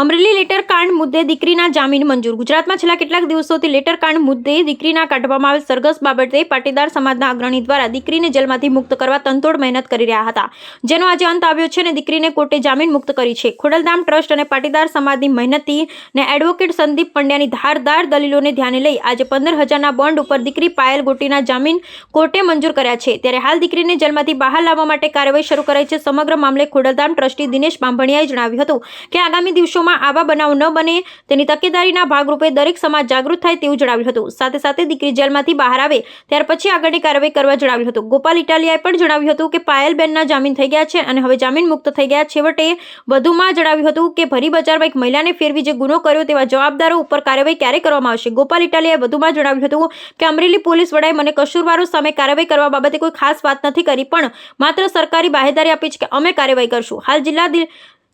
Amreli letter કાંડ મુદ્દે દીકરીના જામીન મંજૂર. ગુજરાતમાં છેલ્લા કેટલાક દિવસોથી લેટર કાંડ મુદ્દે દીકરીના કાઢવામાં આવેલ સરઘસ બાબતે પાટીદાર સમાજના અગ્રણી દ્વારા દીકરીને જેલમાંથી મુક્ત કરવા તનતોડ મહેનત કરી રહ્યા હતા. જેનો આજે અંત આવ્યો છે અને દીકરીને કોર્ટે જામીન મુક્ત કરી છે. ખોડલધામ ટ્રસ્ટ અને પાટીદાર સમાજની મહેનતી ને એડવોકેટ સંદીપ પંડ્યાની ધારદાર દલીલોને ધ્યાને લઈ આજે પંદર હજારના બોન્ડ ઉપર દીકરી પાયલ ગોટીના જામીન કોર્ટે મંજૂર કર્યા છે. ત્યારે હાલ દીકરીને જેલમાંથી બહાર લાવવા માટે કાર્યવાહી શરૂ કરાઈ છે. સમગ્ર મામલે ખોડલધામ ટ્રસ્ટી દિનેશ બાંભણિયાએ જણાવ્યું હતું કે આગામી દિવસોમાં આવા બનાવ ન બને તેની તકેદારીના ભાગરૂપે દરેક સમાજ જાગૃત થાય તેવું જણાવ્યું હતું. સાથે સાથે દીકરી જેલમાંથી બહાર આવે ત્યાર પછી આગળની કાર્યવાહી કરવા જણાવ્યું હતું. ગોપાલ ઇટાલિયાએ પણ જણાવ્યું હતું કે પાયલબેનના જામીન થઈ ગયા છે અને હવે જામીન મુક્ત થઈ ગયા છેવટે વધુમાં જણાવ્યું હતું કે ભરી બજારમાં એક મહિલાને ફેરવી જે ગુનો કર્યો તેવા જવાબદારો ઉપર કાર્યવાહી ક્યારે કરવામાં આવશે? ગોપાલ ઇટાલિયાએ વધુમાં જણાવ્યું હતું કે અમરેલી પોલીસ વડાએ મને કસૂરવારો સામે કાર્યવાહી કરવા બાબતે કોઈ ખાસ વાત નથી કરી, પણ માત્ર સરકારી બાહેદારી આપી છે કે અમે કાર્યવાહી કરશું. હાલ જિલ્લા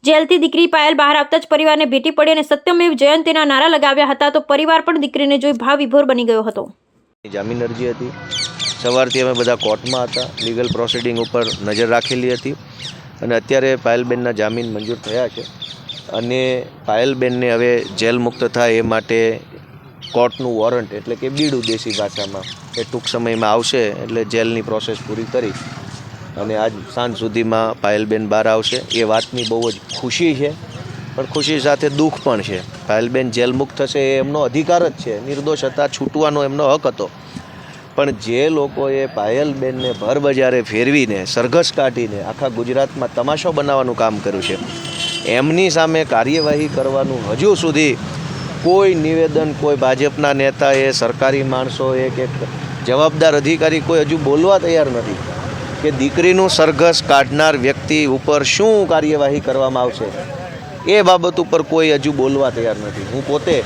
જેલથી દીકરી પાયલ બહાર આવતા જ પરિવારને ભેટી પડી અને સત્યમેવ જયંતીના નારા લગાવ્યા હતા તો પરિવાર પણ દીકરીને જોઈ ભાવ વિભોર બની ગયો હતો. જામીન અરજી હતી. સવારથી અમે બધા કોર્ટમાં હતા. લીગલ પ્રોસિડિંગ ઉપર નજર રાખેલી હતી. અને અત્યારે પાયલબેનના જામીન મંજૂર થયા છે. અને પાયલબેનને હવે જેલ મુક્ત થાય એ માટે કોર્ટનું વોરંટ એટલે કે બીડું દેશી ભાષામાં એ ટૂંક સમયમાં આવશે એટલે જેલની પ્રોસેસ પૂરી કરી. અને આજ સાંજ સુધીમાં પાયલબેન બહાર આવશે. એ વાતની બહુ જ ખુશી છે, પણ ખુશી સાથે દુઃખ પણ છે. પાયલબેન જેલ મુક્ત થશે એ એમનો અધિકાર જ છે. નિર્દોષ હતા, છૂટવાનો એમનો હક હતો. પણ જે લોકોએ પાયલબેનને ભર બજારે ફેરવીને, સરઘસ કાઢીને આખા ગુજરાતમાં તમાશો બનાવવાનું કામ કર્યું છે, એમની સામે કાર્યવાહી કરવાનું હજુ સુધી કોઈ નિવેદન કોઈ ભાજપના નેતાએ, સરકારી માણસોએ કે જવાબદાર અધિકારી કોઈ હજુ બોલવા તૈયાર નથી. કે દીકરીનું સરઘસ કાઢનાર વ્યક્તિ ઉપર શું કાર્યવાહી કરવામાં આવશે? એ બાબત ઉપર કોઈ હજુ બોલવા તૈયાર નથી. હું પોતે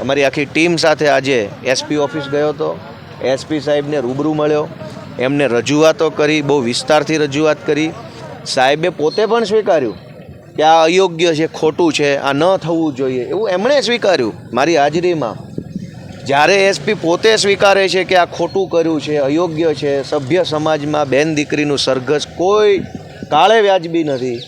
અમારી આખી ટીમ સાથે આજે એસપી ઓફિસ ગયો હતો. એસપી સાહેબને રૂબરૂ મળ્યો. એમને રજૂઆતો કરી, બહુ વિસ્તારથી રજૂઆત કરી. સાહેબે પોતે પણ સ્વીકાર્યું કે આ અયોગ્ય છે, ખોટું છે, આ ન થવું જોઈએ. એવું એમણે સ્વીકાર્યું. મારી હાજરીમાં જ્યારે એસપી પોતે સ્વીકારે છે કે આ ખોટું કર્યું છે, અયોગ્ય છે, સભ્ય સમાજમાં બેન દીકરીનું સરઘસ કોઈ કાળે વ્યાજબી નથી.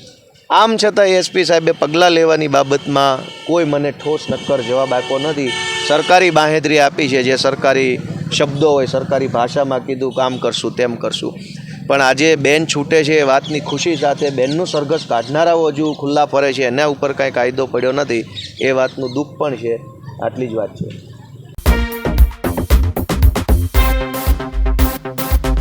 આમ છતાં એસપી સાહેબે પગલાં લેવાની બાબતમાં કોઈ મને ઠોસ નક્કર જવાબ આપ્યો નથી. સરકારી બાંહેધરી આપી છે, જે સરકારી શબ્દો હોય, સરકારી ભાષામાં કીધું કામ કરશું, તેમ કરશું. પણ આજે બેન છૂટે છે એ વાતની ખુશી સાથે બેનનું સરઘસ કાઢનારાઓ હજુ ખુલ્લા ફરે છે, એના ઉપર કાંઈ કાયદો પડ્યો નથી. એ વાતનું દુઃખ પણ છે. આટલી જ વાત છે.